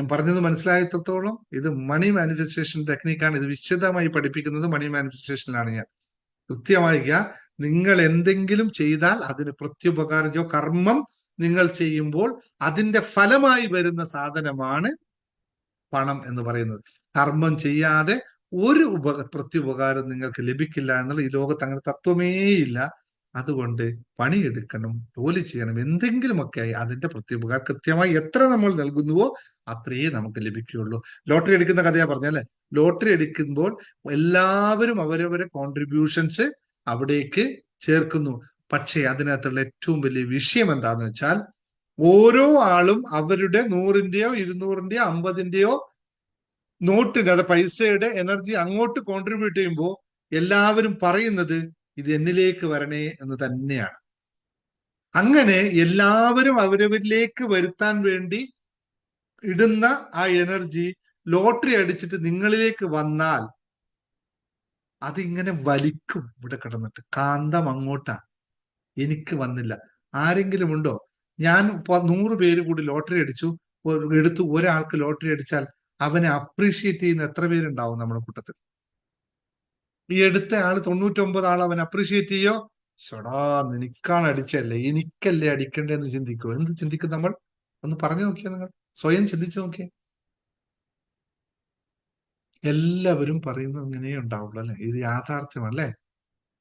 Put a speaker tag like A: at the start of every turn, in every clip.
A: ഞാൻ പറഞ്ഞത് മനസ്സിലായത്തോളം ഇത് മണി മാനിഫെസ്റ്റേഷൻ ടെക്നിക്കാണ് ഇത് വിശദമായി പഠിപ്പിക്കുന്നത് മണി മാനിഫെസ്റ്റേഷനിലാണ് ഞാൻ. കൃത്യമായിക്ക നിങ്ങൾ എന്തെങ്കിലും ചെയ്താൽ അതിന് പ്രത്യുപകാരജോ കർമ്മം നിങ്ങൾ ചെയ്യുമ്പോൾ അതിന്റെ ഫലമായി വരുന്ന സാധനമാണ് പണം എന്ന് പറയുന്നത്. കർമ്മം ചെയ്യാതെ ഒരു ഉപ പ്രത്യുപകാരം നിങ്ങൾക്ക് ലഭിക്കില്ല എന്നുള്ള ഈ ലോകത്ത് അങ്ങനെ തത്വമേ ഇല്ല അതുകൊണ്ട് പണിയെടുക്കണം ജോലി ചെയ്യണം എന്തെങ്കിലുമൊക്കെ ആയി അതിന്റെ പ്രത്യുപകാരം കൃത്യമായി എത്ര നമ്മൾ നൽകുന്നുവോ അത്രയേ നമുക്ക് ലഭിക്കുകയുള്ളൂ. ലോട്ടറി എടുക്കുന്ന കഥയാ പറഞ്ഞല്ലേ ലോട്ടറി എടുക്കുമ്പോൾ എല്ലാവരും അവരവരെ കോൺട്രിബ്യൂഷൻസ് അവിടേക്ക് ചേർക്കുന്നു. പക്ഷേ അതിനകത്തുള്ള ഏറ്റവും വലിയ വിഷയം എന്താന്ന് വെച്ചാൽ ഓരോ ആളും അവരുടെ നൂറിന്റെയോ ഇരുന്നൂറിന്റെയോ അമ്പതിന്റെയോ നോട്ടിന്റെ അത് പൈസയുടെ എനർജി അങ്ങോട്ട് കോൺട്രിബ്യൂട്ട് ചെയ്യുമ്പോൾ എല്ലാവരും പറയുന്നത് ഇത് എന്നിലേക്ക് വരണേ എന്ന് തന്നെയാണ്. അങ്ങനെ എല്ലാവരും അവരവരിലേക്ക് വരുത്താൻ വേണ്ടി ഇടുന്ന ആ എനർജി ലോട്ടറി അടിച്ചിട്ട് നിങ്ങളിലേക്ക് വന്നാൽ അതിങ്ങനെ വലിക്കും ഇവിടെ കിടന്നിട്ട്. കാന്തം അങ്ങോട്ടാ. എനിക്ക് വന്നില്ല. ആരെങ്കിലും ഉണ്ടോ? ഞാൻ നൂറ് പേര് കൂടി ലോട്ടറി അടിച്ചു. എടുത്തു ഒരാൾക്ക് ലോട്ടറി അടിച്ചാൽ അവനെ അപ്രീഷിയേറ്റ് ചെയ്യുന്ന എത്ര പേരുണ്ടാവും നമ്മുടെ കൂട്ടത്തിൽ? ഈ എടുത്ത ആൾ തൊണ്ണൂറ്റൊമ്പത് ആൾ അവൻ അപ്രീഷിയേറ്റ് ചെയ്യോ? ഷടാ നിനക്കാണ് അടിച്ചല്ലേ? എനിക്കല്ലേ അടിക്കണ്ടേന്ന് ചിന്തിക്കോ. എന്ത് ചിന്തിക്കും നമ്മൾ? ഒന്ന് പറഞ്ഞു നോക്കിയാ നിങ്ങൾ? സ്വയം ചിന്തിച്ചു നോക്കിയേ. എല്ലാവരും പറയുന്നത് ഇങ്ങനെ ഉണ്ടാവുള്ളൂ അല്ലെ? ഇത് യാഥാർത്ഥ്യമല്ലേ?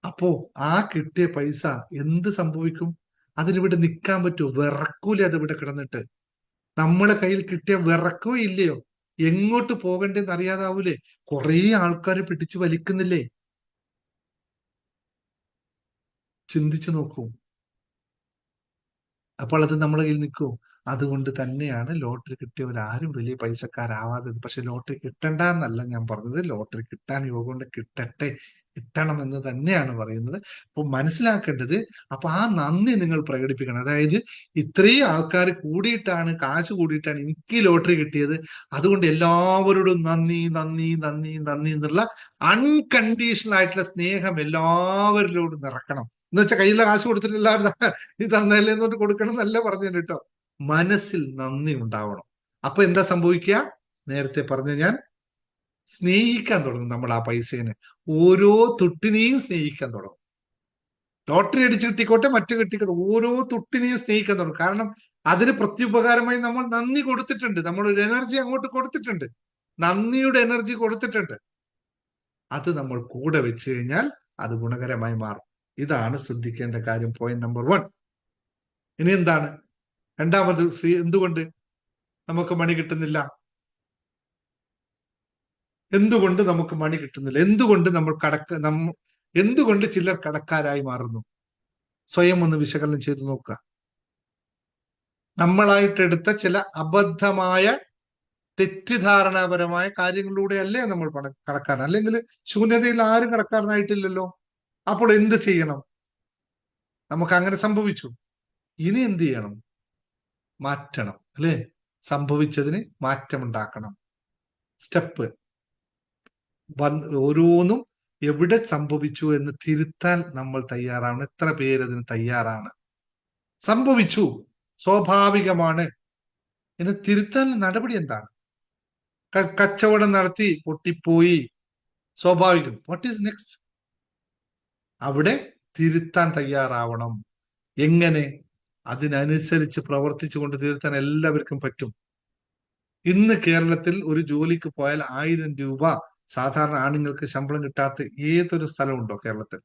A: അപ്പോ ആ കിട്ടിയ പൈസ എന്ത് സംഭവിക്കും? അതിനിവിടെ നിൽക്കാൻ പറ്റുമോ വിറക്കൂലേ അത് ഇവിടെ കിടന്നിട്ട്. നമ്മളെ കയ്യിൽ കിട്ടിയ വിറക്കോ ഇല്ലയോ? എങ്ങോട്ട് പോകണ്ടെന്ന് അറിയാതാവൂലേ? കുറെ ആൾക്കാർ പിടിച്ചു വലിക്കുന്നില്ലേ? ചിന്തിച്ചു നോക്കൂ. അപ്പോൾ അത് നമ്മളെ കയ്യിൽ നിൽക്കുമോ അതുകൊണ്ട് തന്നെയാണ് ലോട്ടറി കിട്ടിയവരാരും വലിയ പൈസക്കാരാവാത്തത്. പക്ഷെ ലോട്ടറി കിട്ടണ്ട എന്നല്ല ഞാൻ പറഞ്ഞത്. ലോട്ടറി കിട്ടാൻ യോഗമുണ്ട് കിട്ടട്ടെ കിട്ടണം എന്ന് തന്നെയാണ് പറയുന്നത്. അപ്പൊ മനസ്സിലാക്കേണ്ടത് അപ്പൊ ആ നന്ദി നിങ്ങൾ പ്രകടിപ്പിക്കണം. അതായത് ഇത്രയും ആൾക്കാർ കൂടിയിട്ടാണ് കാശ് കൂടിയിട്ടാണ് എനിക്ക് ലോട്ടറി കിട്ടിയത്. അതുകൊണ്ട് എല്ലാവരോടും നന്ദി നന്ദി നന്ദി നന്ദി എന്നുള്ള അൺകണ്ടീഷണൽ ആയിട്ടുള്ള സ്നേഹം എല്ലാവരിലോടും നിറക്കണം. എന്ന് വെച്ചാൽ കയ്യിലെ കാശ് കൊടുത്തിട്ട് എല്ലാവരും ഇത് തന്നല്ലേ എന്നിട്ട് കൊടുക്കണം എന്നല്ല പറഞ്ഞു കേട്ടോ. മനസ്സിൽ നന്ദി ഉണ്ടാവണം. അപ്പൊ എന്താ സംഭവിക്കുക? നേരത്തെ പറഞ്ഞ ഞാൻ സ്നേഹിക്കാൻ തുടങ്ങും നമ്മൾ ആ പൈസേനെ. ഓരോ തുട്ടിനെയും സ്നേഹിക്കാൻ തുടങ്ങും. ലോട്ടറി അടിച്ച് കിട്ടിക്കോട്ടെ മറ്റു കിട്ടിക്കോട്ടെ ഓരോ തുട്ടിനെയും സ്നേഹിക്കാൻ തുടങ്ങും. കാരണം അതിന് പ്രത്യുപകാരമായി നമ്മൾ നന്ദി കൊടുത്തിട്ടുണ്ട്. നമ്മൾ ഒരു എനർജി അങ്ങോട്ട് കൊടുത്തിട്ടുണ്ട്. നന്ദിയുടെ എനർജി കൊടുത്തിട്ടുണ്ട്. അത് നമ്മൾ കൂടെ വെച്ച് കഴിഞ്ഞാൽ അത് ഗുണകരമായി മാറും. ഇതാണ് ശ്രദ്ധിക്കേണ്ട കാര്യം. പോയിന്റ് നമ്പർ വൺ ഇനി എന്താണ്? രണ്ടാമത് സ്ത്രീ എന്തുകൊണ്ട് നമുക്ക് മണി കിട്ടുന്നില്ല? എന്തുകൊണ്ട് നമുക്ക് മണി കിട്ടുന്നില്ല? എന്തുകൊണ്ട് നമ്മൾ കടക്ക നമ്മ എന്തുകൊണ്ട് ചിലർ കടക്കാരായി മാറുന്നു? സ്വയം ഒന്ന് വിശകലനം ചെയ്തു നോക്കുക. നമ്മളായിട്ടെടുത്ത ചില അബദ്ധമായ തെറ്റിദ്ധാരണാപരമായ കാര്യങ്ങളിലൂടെ അല്ലേ നമ്മൾ പണ കടക്കാൻ. അല്ലെങ്കിൽ ശൂന്യതയിൽ ആരും കടക്കാരനായിട്ടില്ലല്ലോ. അപ്പോൾ എന്ത് ചെയ്യണം? നമുക്ക് അങ്ങനെ സംഭവിച്ചു. ഇനി എന്ത് ചെയ്യണം? മാറ്റണം അല്ലേ? സംഭവിച്ചതിന് മാറ്റമുണ്ടാക്കണം. സ്റ്റെപ്പ് ഓരോന്നും എവിടെ സംഭവിച്ചു എന്ന് തിരുത്താൻ നമ്മൾ തയ്യാറാവണം. എത്ര പേരതിന് തയ്യാറാണ്? സംഭവിച്ചു. സ്വാഭാവികമാണ്. എന്ന് തിരുത്താൻ നടപടി എന്താണ്? കച്ചവടം നടത്തി പൊട്ടിപ്പോയി. സ്വാഭാവികം. വാട്ട് ഈസ് നെക്സ്റ്റ് അവിടെ തിരുത്താൻ തയ്യാറാവണം. എങ്ങനെ? അതിനനുസരിച്ച് പ്രവർത്തിച്ചുകൊണ്ട് തീർത്താൻ എല്ലാവർക്കും പറ്റും. ഇന്ന് കേരളത്തിൽ ഒരു ജോലിക്ക് പോയാൽ ആയിരം രൂപ സാധാരണ ആണുങ്ങൾക്ക് ശമ്പളം കിട്ടാത്ത ഏതൊരു സ്ഥലമുണ്ടോ കേരളത്തിൽ?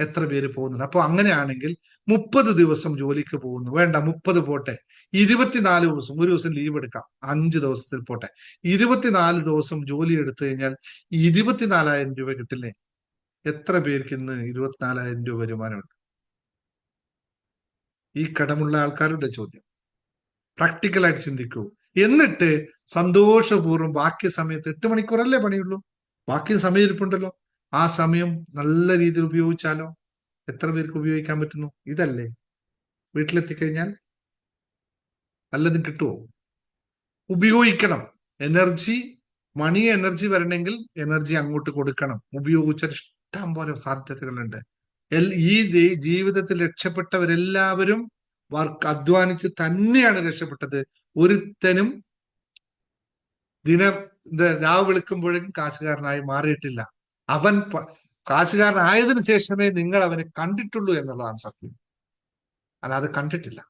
A: എത്ര പേര് പോകുന്നുണ്ട്? അപ്പൊ അങ്ങനെയാണെങ്കിൽ മുപ്പത് ദിവസം ജോലിക്ക് പോകുന്നു. വേണ്ട മുപ്പത് പോട്ടെ. ഇരുപത്തിനാല് ദിവസം ഒരു ദിവസം ലീവ് എടുക്കാം. അഞ്ച് ദിവസത്തിൽ പോട്ടെ. ഇരുപത്തിനാല് ദിവസം ജോലി എടുത്തു കഴിഞ്ഞാൽ ഇരുപത്തിനാലായിരം രൂപ കിട്ടില്ലേ? എത്ര പേർക്ക് ഇന്ന് ഇരുപത്തിനാലായിരം രൂപ വരുമാനമുണ്ട്? ഈ കടമുള്ള ആൾക്കാരുടെ ചോദ്യം. പ്രാക്ടിക്കലായിട്ട് ചിന്തിക്കൂ. എന്നിട്ട് സന്തോഷപൂർവം ബാക്കി സമയത്ത് എട്ട് മണിക്കൂറല്ലേ പണിയുള്ളൂ? ബാക്കി സമയം ഇരിപ്പുണ്ടല്ലോ. ആ സമയം നല്ല രീതിയിൽ ഉപയോഗിച്ചാലോ? എത്ര പേർക്ക് ഉപയോഗിക്കാൻ പറ്റുന്നു? ഇതല്ലേ. വീട്ടിലെത്തിക്കഴിഞ്ഞാൽ നല്ലതും കിട്ടുമോ ഉപയോഗിക്കണം. എനർജി മണി എനർജി വരണമെങ്കിൽ എനർജി അങ്ങോട്ട് കൊടുക്കണം. ഉപയോഗിച്ചാൽ ഇഷ്ടം പോലെ സാധ്യതകളുണ്ട്. ഈ ജീവിതത്തിൽ രക്ഷപ്പെട്ടവരെല്ലാവരും വർക്ക് അധ്വാനിച്ച് തന്നെയാണ് രക്ഷപ്പെട്ടത്. ഒരുത്തനും ദിനം രാവ് വിളിക്കുമ്പോഴേക്കും കാശുകാരനായി മാറിയിട്ടില്ല. അവൻ കാശുകാരനായതിനു ശേഷമേ നിങ്ങൾ അവനെ കണ്ടിട്ടുള്ളൂ എന്നുള്ളതാണ് സത്യം. അല്ലാതെ കണ്ടിട്ടില്ല.